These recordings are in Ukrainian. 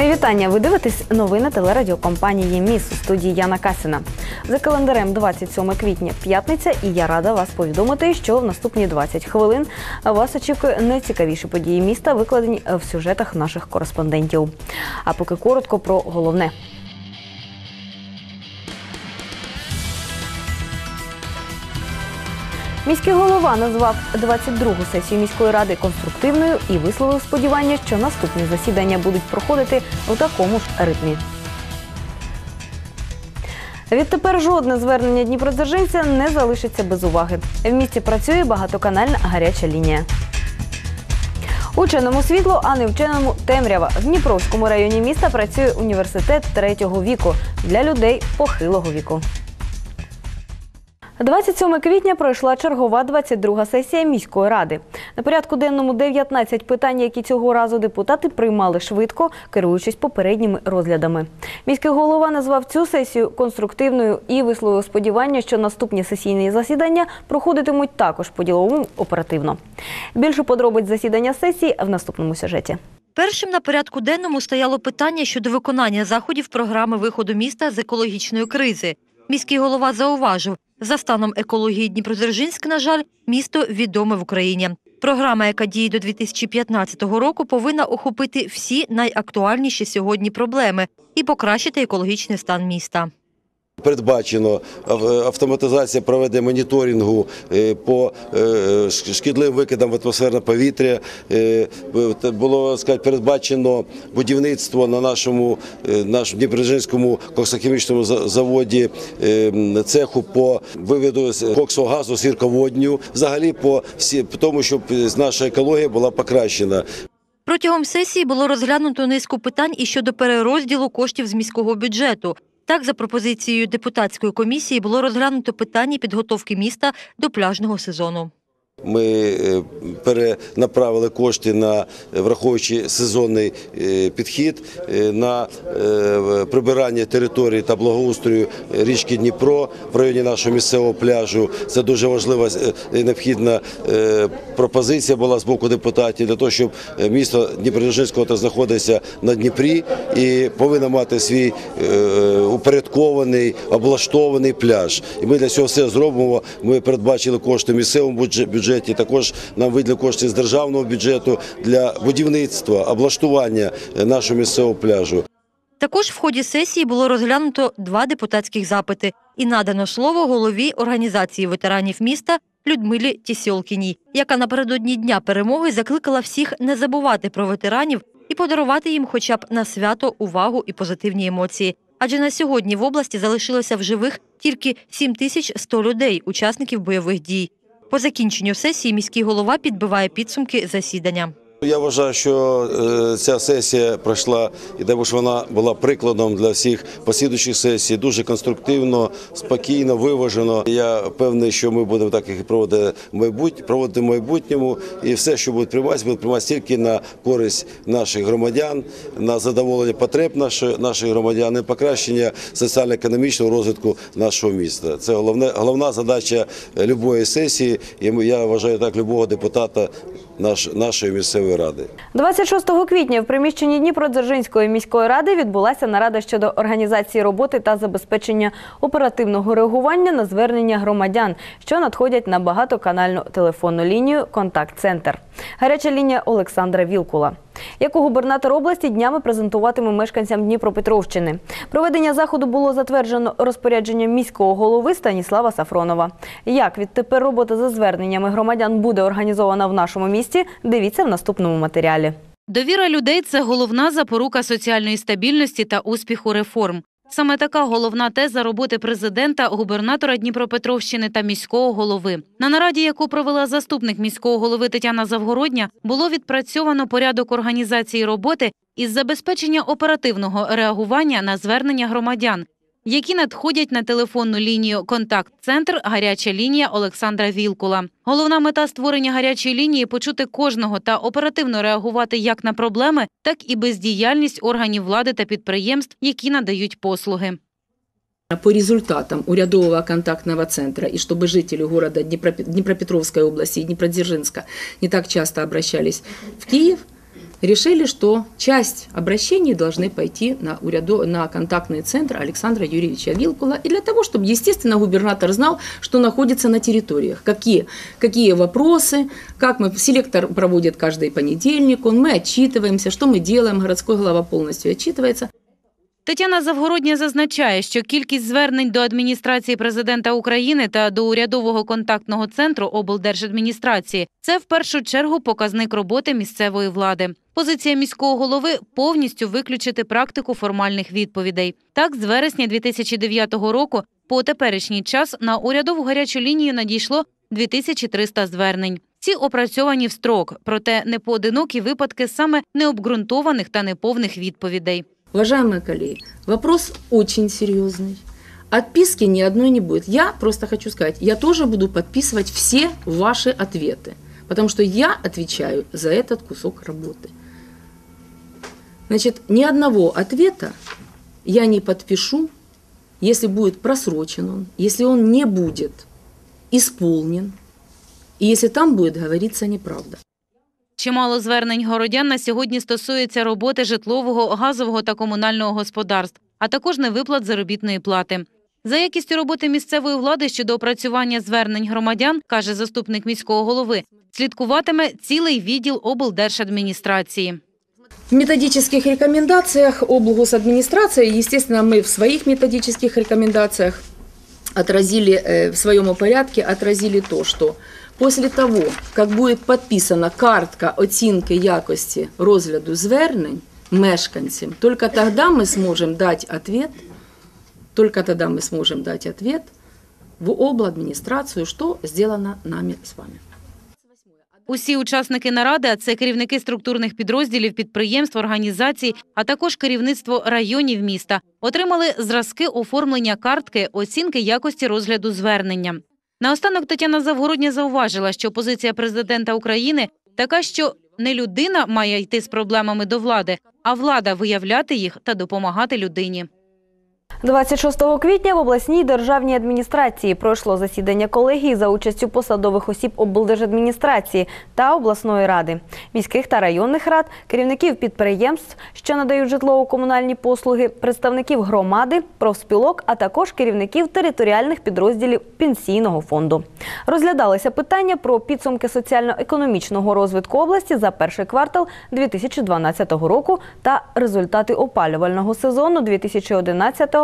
Моє вітання. Ви дивитесь новини телерадіокомпанії Міс у студії Яна Касіна. За календарем 27 квітня, п'ятниця, і я рада вас повідомити, що в наступні 20 хвилин вас очікує найцікавіші події міста, викладені в сюжетах наших кореспондентів. А поки коротко про головне. Міський голова назвав 22-гу сесію міської ради конструктивною і висловив сподівання, що наступні засідання будуть проходити у такому ж ритмі. Відтепер жодне звернення дніпродзержинця не залишиться без уваги. В місті працює багатоканальна гаряча лінія. Ученому світло, а не вченому темрява. В Дніпровському районі міста працює університет третього віку для людей похилого віку. 27 квітня пройшла чергова 22-га сесія міської ради. На порядку денному 19 питань, які цього разу депутати приймали швидко, керуючись попередніми розглядами. Міський голова назвав цю сесію конструктивною і висловив сподівання, що наступні сесійні засідання проходитимуть також по-діловому оперативно. Більше подробиць засідання сесії в наступному сюжеті. Першим на порядку денному стояло питання щодо виконання заходів програми виходу міста з екологічної кризи. Міський голова зауважив, за станом екології Дніпродзержинськ, на жаль, місто відоме в Україні. Програма, яка діє до 2015 року, повинна охопити всі найактуальніші сьогодні проблеми і покращити екологічний стан міста. Передбачено ав- автоматизація проведення моніторингу е, по е, шкідливим викидам в атмосферне повітря. Е, Було сказати, передбачено будівництво на нашому е, нашому Дніпродзержинському коксохімічному за- заводі е, цеху по виводу з коксового газу сірководню. Взагалі по всі по тому, щоб наша екологія була покращена. Протягом сесії було розглянуто низку питань і щодо перерозділу коштів з міського бюджету. Так, за пропозицією депутатської комісії було розглянуто питання підготовки міста до пляжного сезону. Ми е, перенаправили кошти на враховуючи сезонний е, підхід е, на прибирання території та благоустрою річки Дніпро в районі нашого місцевого пляжу. Це дуже важлива і необхідна пропозиція була з боку депутатів для того, щоб місто Дніпродзержинського та знаходиться на Дніпрі і повинно мати свій упорядкований, облаштований пляж. І ми для цього все зробимо. Ми передбачили кошти місцевому бюдже- бюджеті. Також нам виділи кошти з державного бюджету для будівництва, облаштування е, нашого місцевого пляжу. Також в ході сесії було розглянуто два депутатських запити і надано слово голові організації ветеранів міста Людмилі Тісьолкіній, яка напередодні дня перемоги закликала всіх не забувати про ветеранів і подарувати їм хоча б на свято увагу і позитивні емоції. Адже на сьогодні в області залишилося в живих тільки 7100 людей, учасників бойових дій. По закінченню сесії міський голова підбиває підсумки засідання. Я вважаю, що е, ця сесія пройшла і дай Боже, вона була прикладом для всіх послідуючих сесій. Дуже конструктивно, спокійно, виважено. Я певний, що ми будемо так їх проводити в проводити в майбутньому, і все, що буде прийматися, буде прийматися тільки на користь наших громадян, на задоволення потреб наших, громадян і покращення соціально-економічного розвитку нашого міста. Це головне, головна задача е, любої сесії. І я вважаю так любого депутата наш, нашої місцевої ради. 26 квітня в приміщенні Дніпродзержинської міської ради відбулася нарада щодо організації роботи та забезпечення оперативного реагування на звернення громадян, що надходять на багатоканальну телефонну лінію Контакт-центр. Гаряча лінія Олександра Вілкула. Яку губернатор області днями презентуватиме мешканцям Дніпропетровщини. Проведення заходу було затверджено розпорядженням міського голови Станіслава Сафронова. Як відтепер робота за зверненнями громадян буде організована в нашому місті, дивіться в наступному матеріалі. Довіра людей це головна запорука соціальної стабільності та успіху реформ. Саме така головна теза роботи президента, губернатора Дніпропетровщини та міського голови. На нараді, яку провела заступник міського голови Тетяна Завгородня, було відпрацьовано порядок організації роботи із забезпечення оперативного реагування на звернення громадян, які надходять на телефонну лінію Контакт-центр Гаряча лінія Олександра Вілкула. Головна мета створення гарячої лінії почути кожного та оперативно реагувати як на проблеми, так і бездіяльність органів влади та підприємств, які надають послуги. по результатам урядового контактного центра и чтобы жители города Днепропе- Днепропетровской области и Днепродзержинска не так часто обращались в Киев, решили, что часть обращений должны пойти на, урядо- на контактный центр Александра Юрьевича Вилкула. И для того, чтобы, естественно, губернатор знал, что находится на территориях, какие, какие вопросы, как мы, селектор проводит каждый понедельник, он, мы отчитываемся, что мы делаем, городской глава полностью отчитывается. Тетяна Завгородня зазначає, що кількість звернень до адміністрації президента України та до урядового контактного центру облдержадміністрації це в першу чергу показник роботи місцевої влади. Позиція міського голови повністю виключити практику формальних відповідей. Так, з вересня 2009 року по теперішній час на урядову гарячу лінію надійшло 2300 звернень. Ці опрацьовані в строк, проте непоодинокі випадки саме необґрунтованих та неповних відповідей. Уважаемые коллеги, вопрос очень серьезный. Отписки ни одной не будет. Я просто хочу сказать, я тоже буду подписывать все ваши ответы, потому что я отвечаю за этот кусок работы. Значит, ни одного ответа я не подпишу, если будет просрочен он, если он не будет исполнен, и если там будет говориться неправда. Чимало звернень городян на сьогодні стосується роботи житлового, газового та комунального господарств, а також невиплат заробітної плати. За якістю роботи місцевої влади щодо опрацювання звернень громадян, каже заступник міського голови, слідкуватиме цілий відділ облдержадміністрації. В методических рекомендациях облгосадминистрации, естественно, мы в своих методических рекомендациях отразили, э, в своем порядке отразили то, что после того, как будет подписана картка оцінки якості розгляду звернень мешканцям, только тогда мы сможем дать ответ, только тогда мы сможем дать ответ в обладминистрацию, что сделано нами с вами. Усі учасники наради, а це керівники структурних підрозділів, підприємств, організацій, а також керівництво районів міста, отримали зразки оформлення картки оцінки якості розгляду звернення. Наостанок Тетяна Завгородня зауважила, що позиція президента України така, що не людина має йти з проблемами до влади, а влада виявляти їх та допомагати людині. 26 квітня в обласній державній адміністрації пройшло засідання колегії за участю посадових осіб облдержадміністрації та обласної ради, міських та районних рад, керівників підприємств, що надають житлово-комунальні послуги, представників громади, профспілок, а також керівників територіальних підрозділів пенсійного фонду. Розглядалися питання про підсумки соціально-економічного розвитку області за перший квартал 2012 року та результати опалювального сезону 2011-2012 року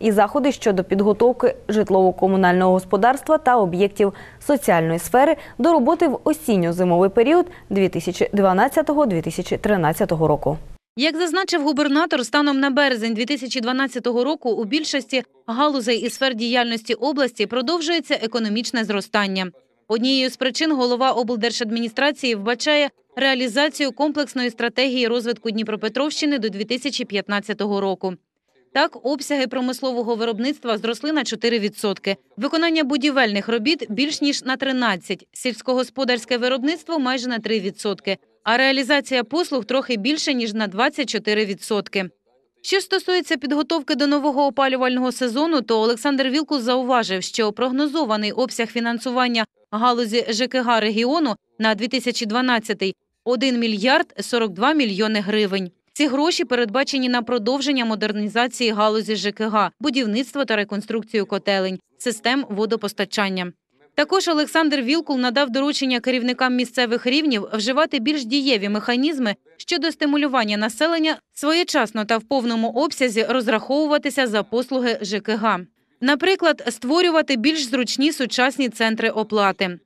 і заходи щодо підготовки житлово-комунального господарства та об'єктів соціальної сфери до роботи в осінньо-зимовий період 2012-2013 року. Як зазначив губернатор, станом на березень 2012 року у більшості галузей і сфер діяльності області продовжується економічне зростання. Однією з причин голова облдержадміністрації вбачає реалізацію комплексної стратегії розвитку Дніпропетровщини до 2015 року. Так, обсяги промислового виробництва зросли на 4%, виконання будівельних робіт більш ніж на 13%, сільськогосподарське виробництво майже на 3%, а реалізація послуг трохи більше, ніж на 24%. Що стосується підготовки до нового опалювального сезону, то Олександр Вілкус зауважив, що прогнозований обсяг фінансування галузі ЖКГ регіону на 2012 – 1 мільярд 42 мільйони гривень. Ці гроші передбачені на продовження модернізації галузі ЖКГ, будівництво та реконструкцію котелень, систем водопостачання. Також Олександр Вілкул надав доручення керівникам місцевих рівнів вживати більш дієві механізми щодо стимулювання населення своєчасно та в повному обсязі розраховуватися за послуги ЖКГ. Наприклад, створювати більш зручні сучасні центри оплати.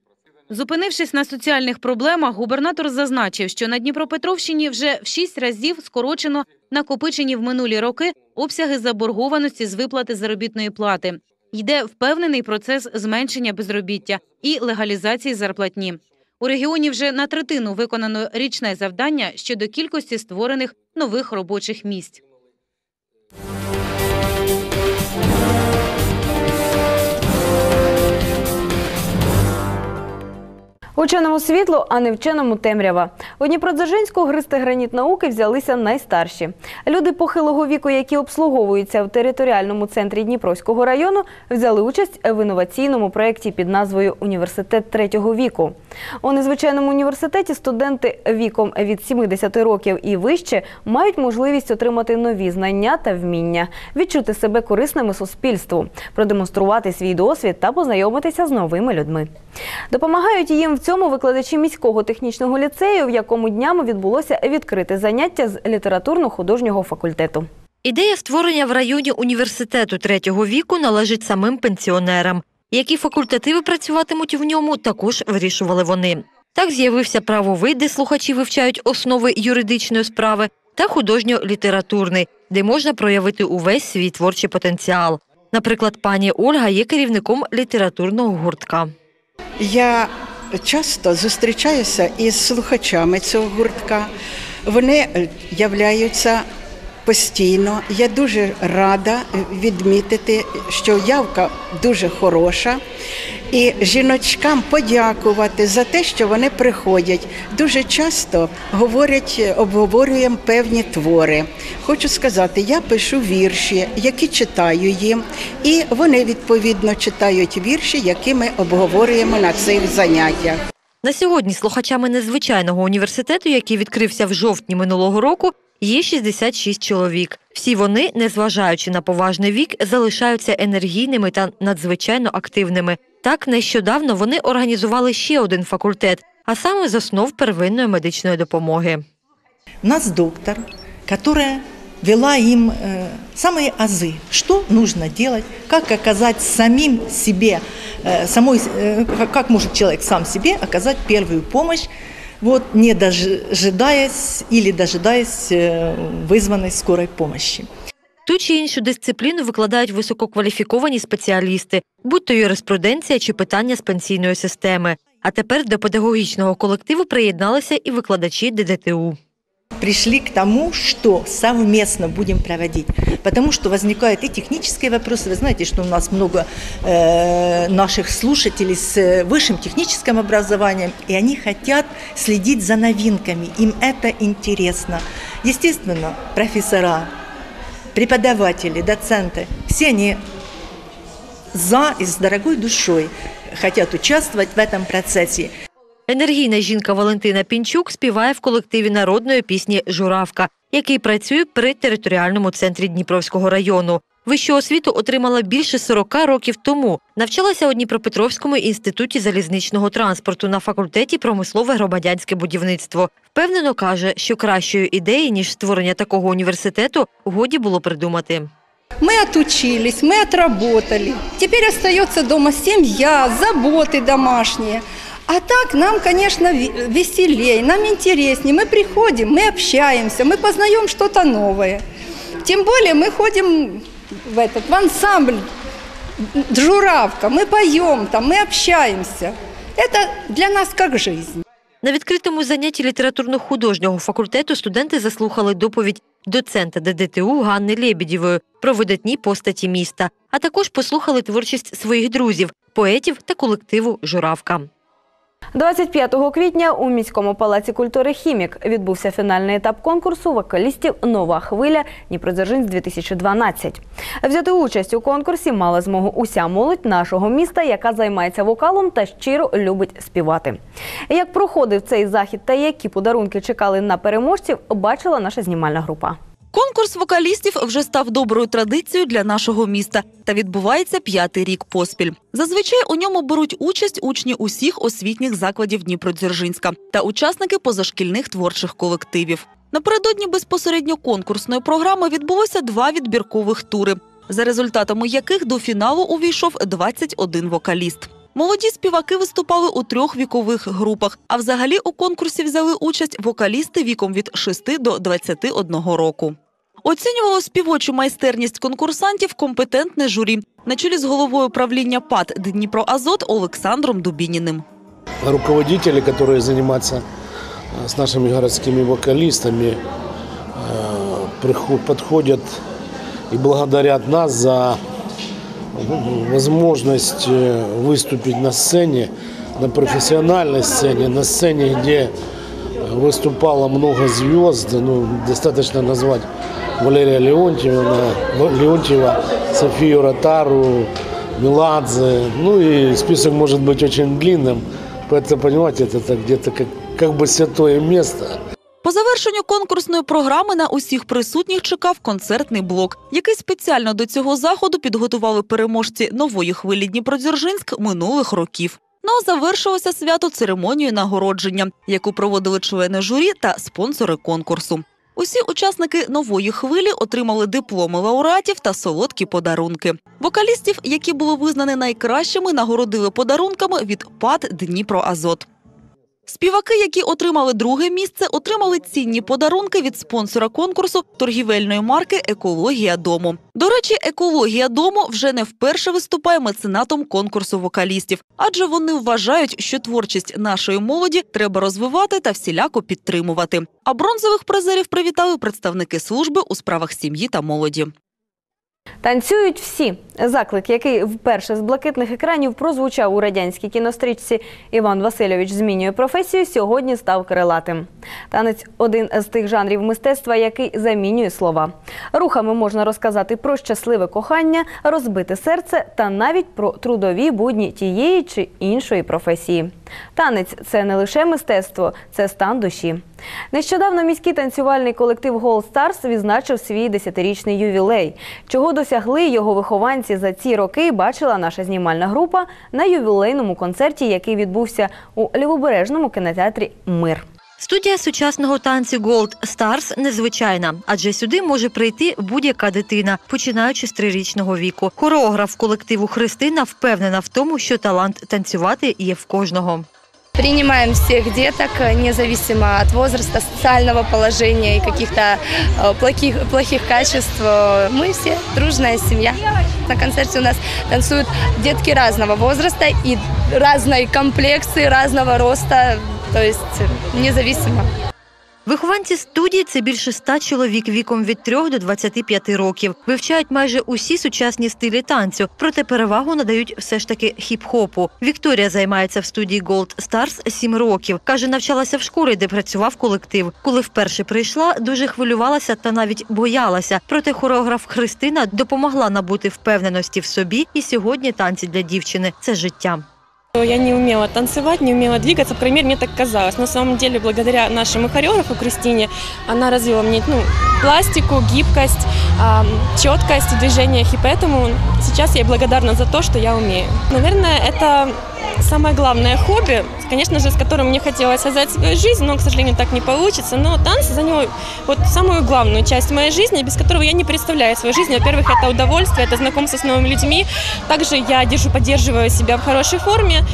Зупинившись на соціальних проблемах, губернатор зазначив, що на Дніпропетровщині вже в шість разів скорочено накопичені в минулі роки обсяги заборгованості з виплати заробітної плати. Йде впевнений процес зменшення безробіття і легалізації зарплатні. У регіоні вже на третину виконано річне завдання щодо кількості створених нових робочих місць. Ученому світло, а не вченому темрява. У Дніпродзержинську гристи граніт науки взялися найстарші. Люди похилого віку, які обслуговуються в територіальному центрі Дніпровського району, взяли участь в інноваційному проєкті під назвою Університет третього віку. У незвичайному університеті студенти віком від 70 років і вище мають можливість отримати нові знання та вміння, відчути себе корисними суспільству, продемонструвати свій досвід та познайомитися з новими людьми. Допомагають їм в цьому викладачі міського технічного ліцею, в якому днями відбулося відкрите заняття з літературно-художнього факультету. Ідея створення в районі університету третього віку належить самим пенсіонерам. Які факультативи працюватимуть в ньому, також вирішували вони. Так з'явився правовий, де слухачі вивчають основи юридичної справи, та художньо-літературний, де можна проявити увесь свій творчий потенціал. Наприклад, пані Ольга є керівником літературного гуртка. Я часто зустрічаюся із слухачами цього гуртка. Вони е, являються постійно. Я дуже рада відмітити, що явка дуже хороша. І жіночкам подякувати за те, що вони приходять. Дуже часто говорять, обговорюємо певні твори. Хочу сказати, я пишу вірші, які читаю їм, і вони відповідно читають вірші, які ми обговорюємо на цих заняттях. На сьогодні слухачами незвичайного університету, який відкрився в жовтні минулого року, є 66 чоловік. Всі вони, незважаючи на поважний вік, залишаються енергійними та надзвичайно активними. Так, нещодавно вони організували ще один факультет, а саме з основ первинної медичної допомоги. У нас доктор, которая вела им э, самые азы, что нужно делать, как оказать самим себе, э, самой, э, как- как может человек сам себе оказать первую помощь, вот, не дожидаясь или дожидаясь э, вызванной скорой помощи. Ту чи іншу дисципліну викладають висококваліфіковані спеціалісти, будь то юриспруденція чи питання з пенсійної системи. А тепер до педагогічного колективу приєдналися і викладачі ДДТУ. Пришли к тому, что совместно будем проводить. Потому что возникают и технические вопросы. Вы знаете, что у нас много э, наших слушателей с высшим техническим образованием, и они хотят следить за новинками. Им это интересно. Естественно, профессора, преподаватели, доценты, все они за и с дорогой душой хотят участвовать в этом процессе. Енергійна жінка Валентина Пінчук співає в колективі народної пісні Журавка, який працює при територіальному центрі Дніпровського району. Вищу освіту отримала більше 40 років тому. Навчалася у Дніпропетровському інституті залізничного транспорту на факультеті промислове громадянське будівництво. Впевнено каже, що кращої ідеї ніж створення такого університету годі було придумати. Мы отучились, мы отработали. Теперь остается дома семья, заботы домашние. А так нам, конечно, ви- веселее, нам интереснее. Мы приходим, мы общаемся, мы познаем что-то новое. Тем более мы ходим в этот в ансамбль Журавка, мы поем там, мы общаемся. Это для нас как жизнь. На відкритому занятті літературно-художнього факультету студенти заслухали доповідь доцента ДДТУ Ганни Лєбідєвої про видатні постаті міста, а також послухали творчість своїх друзів, поетів та колективу Журавка. 25 квітня у міському палаці культури Хімік відбувся фінальний етап конкурсу вокалістів Нова хвиля Дніпродзержинськ 2012. Взяти участь у конкурсі мала змогу уся молодь нашого міста, яка займається вокалом та щиро любить співати. Як проходив цей захід та які подарунки чекали на переможців, бачила наша знімальна група. Конкурс вокалістів вже став доброю традицією для нашого міста та відбувається п'ятий рік поспіль. Зазвичай у ньому беруть участь учні усіх освітніх закладів Дніпродзержинська та учасники позашкільних творчих колективів. Напередодні безпосередньо конкурсної програми відбулося два відбіркових тури, за результатами яких до фіналу увійшов 21 вокаліст. Молоді співаки виступали у трьох вікових групах. А взагалі у конкурсі взяли участь вокалісти віком від 6 до 21 року. Оцінювало співочу майстерність конкурсантів компетентне журі на чолі з головою правління ПАД Дніпроазот Олександром Дубініним. руководители, которые занимаются э, с нашими городскими вокалистами, э, приход- подходят и благодарят нас за возможность э, выступить на сцене, на профессиональной сцене, на сцене, где э, выступало много звезд, ну, достаточно назвать Валерия Леонтьевна, В- Леонтьева, Софию Ротару, Меладзе, ну и список может быть очень длинным, поэтому, понимаете, это так где-то как, как бы святое место. По завершенню конкурсної програми на усіх присутніх чекав концертний блок, який спеціально до цього заходу підготували переможці нової хвилі Дніпродзержинськ минулих років. Ну а завершилося свято церемонією нагородження, яку проводили члени журі та спонсори конкурсу. Усі учасники нової хвилі отримали дипломи лауреатів та солодкі подарунки. Вокалістів, які були визнані найкращими, нагородили подарунками від ПАД Дніпроазот. Співаки, які отримали друге місце, отримали цінні подарунки від спонсора конкурсу торгівельної марки Екологія дому. До речі, екологія дому вже не вперше виступає меценатом конкурсу вокалістів, адже вони вважають, що творчість нашої молоді треба розвивати та всіляко підтримувати. А бронзових призерів привітали представники служби у справах сім'ї та молоді. Танцюють всі. Заклик, який вперше з блакитних екранів прозвучав у радянській кінострічці Іван Васильович змінює професію, сьогодні став крилатим. Танець один з тих жанрів мистецтва, який замінює слова. Рухами можна розказати про щасливе кохання, розбите серце та навіть про трудові будні тієї чи іншої професії. Танець це не лише мистецтво, це стан душі. Нещодавно міський танцювальний колектив Гол Старс відзначив свій десятирічний ювілей. Чого досягли його вихованці за ці роки, бачила наша знімальна група на ювілейному концерті, який відбувся у лівобережному кінотеатрі Мир. Студія сучасного танцю Gold Stars незвичайна, адже сюди може прийти будь-яка дитина, починаючи з трирічного віку. Хореограф колективу Христина впевнена в тому, що талант танцювати є в кожного. Принимаем всех деток, независимо от возраста, социального положения и каких-то э, плохих, плохих качеств. Мы все дружная семья. На концерте у нас танцуют детки разного возраста и разной комплекции, разного роста, то есть э, независимо. Вихованці студії це більше ста чоловік віком від 3 до 25 років. Вивчають майже усі сучасні стилі танцю, проте перевагу надають все ж таки хіп-хопу. Вікторія займається в студії Gold Stars 7 років. Каже, навчалася в школі, де працював колектив. Коли вперше прийшла, дуже хвилювалася та навіть боялася. Проте хореограф Христина допомогла набути впевненості в собі. І сьогодні танці для дівчини це життя. Я не умела танцевать, не умела двигаться, по крайней мере, мне так казалось. На самом деле, благодаря нашему хореографу Кристине, она развила мне ну, пластику, гибкость, ам, четкость в движениях, и поэтому сейчас я благодарна за то, что я умею. Наверное, это самое главное хобби, конечно же, с которым мне хотелось связать свою жизнь, но, к сожалению, так не получится. Но танцы занял вот самую главную часть моей жизни, без которого я не представляю свою жизнь. Во-первых, это удовольствие, это знакомство с новыми людьми. Также я держу, поддерживаю себя в хорошей форме.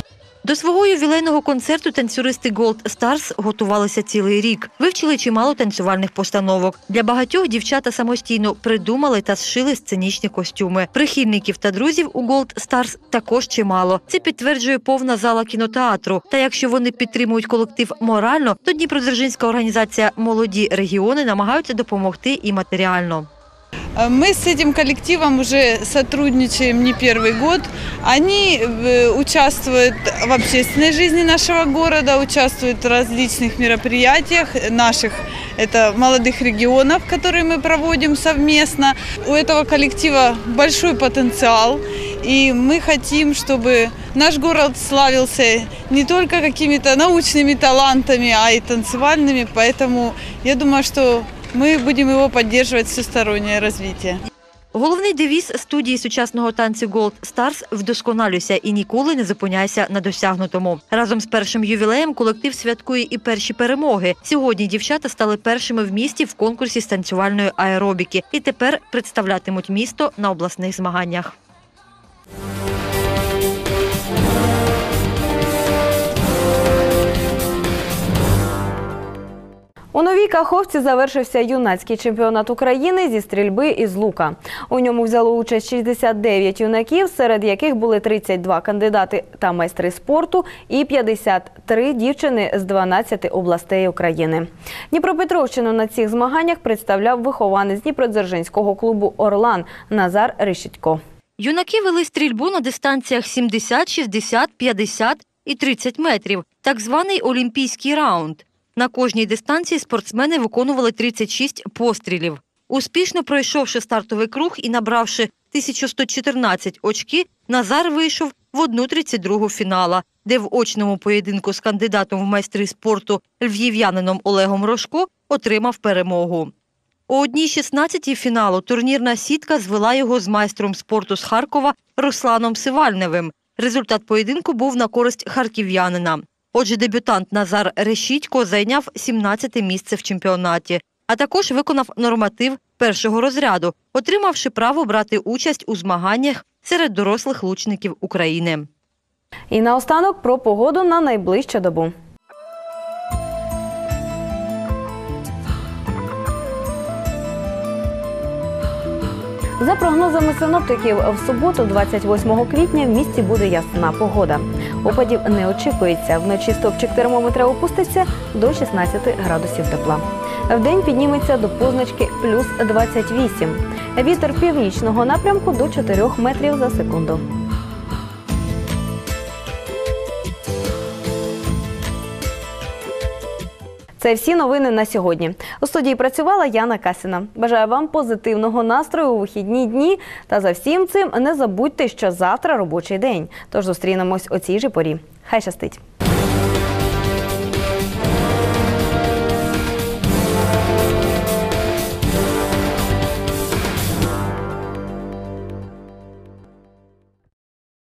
До свого ювілейного концерту танцюристи Gold Stars готувалися цілий рік. Вивчили чимало танцювальних постановок. Для багатьох дівчата самостійно придумали та зшили сценічні костюми. Прихильників та друзів у Gold Stars також чимало. Це підтверджує повна зала кінотеатру. Та якщо вони підтримують колектив морально, то Дніпродзержинська організація Молоді регіони намагаються допомогти і матеріально. Мы с этим коллективом уже сотрудничаем не первый год. Они э, участвуют в общественной жизни нашего города, участвуют в различных мероприятиях наших, это молодых регионов, которые мы проводим совместно. У этого коллектива большой потенциал, и мы хотим, чтобы наш город славился не только какими-то научными талантами, а и танцевальными, поэтому я думаю, что мы будем его поддерживать всестороннее развитие. Головний девіз студії сучасного танцю Gold Stars – вдосконалюйся і ніколи не зупиняйся на досягнутому. Разом з першим ювілеєм колектив святкує і перші перемоги. Сьогодні дівчата стали першими в місті в конкурсі з танцювальної аеробіки і тепер представлятимуть місто на обласних змаганнях. У новій Каховці завершився юнацький чемпіонат України зі стрільби із лука. У ньому взяло участь 69 юнаків, серед яких були 32 кандидати та майстри спорту і 53 дівчини з 12 областей України. Дніпропетровщину на цих змаганнях представляв вихованець Дніпродзержинського клубу Орлан Назар Ришітько. Юнаки вели стрільбу на дистанціях 70, 60, 50 і 30 метрів, так званий олімпійський раунд. На кожній дистанції спортсмени виконували 36 пострілів. Успішно пройшовши стартовий круг і набравши 1114 очки, Назар вийшов в 1.32 фінала, де в очному поєдинку з кандидатом в майстри спорту львів'янином Олегом Рожко отримав перемогу. У одній 16 фіналу турнірна сітка звела його з майстром спорту з Харкова Русланом Сивальневим. Результат поєдинку був на користь харків'янина. Отже, дебютант Назар Решітько зайняв 17 місце в чемпіонаті, а також виконав норматив першого розряду, отримавши право брати участь у змаганнях серед дорослих лучників України. І наостанок про погоду на найближчу добу. За прогнозами синоптиків, в суботу, 28 квітня, в місті буде ясна погода. Опадів не очікується. Вночі стопчик термометра опуститься до 16 градусів тепла. Вдень підніметься до позначки плюс 28. Вітер північного напрямку до 4 метрів за секунду. Це всі новини на сьогодні. У студії працювала Яна Касіна. Бажаю вам позитивного настрою у вихідні дні. Та за всім цим не забудьте, що завтра робочий день. Тож зустрінемось о цій же порі. Хай щастить!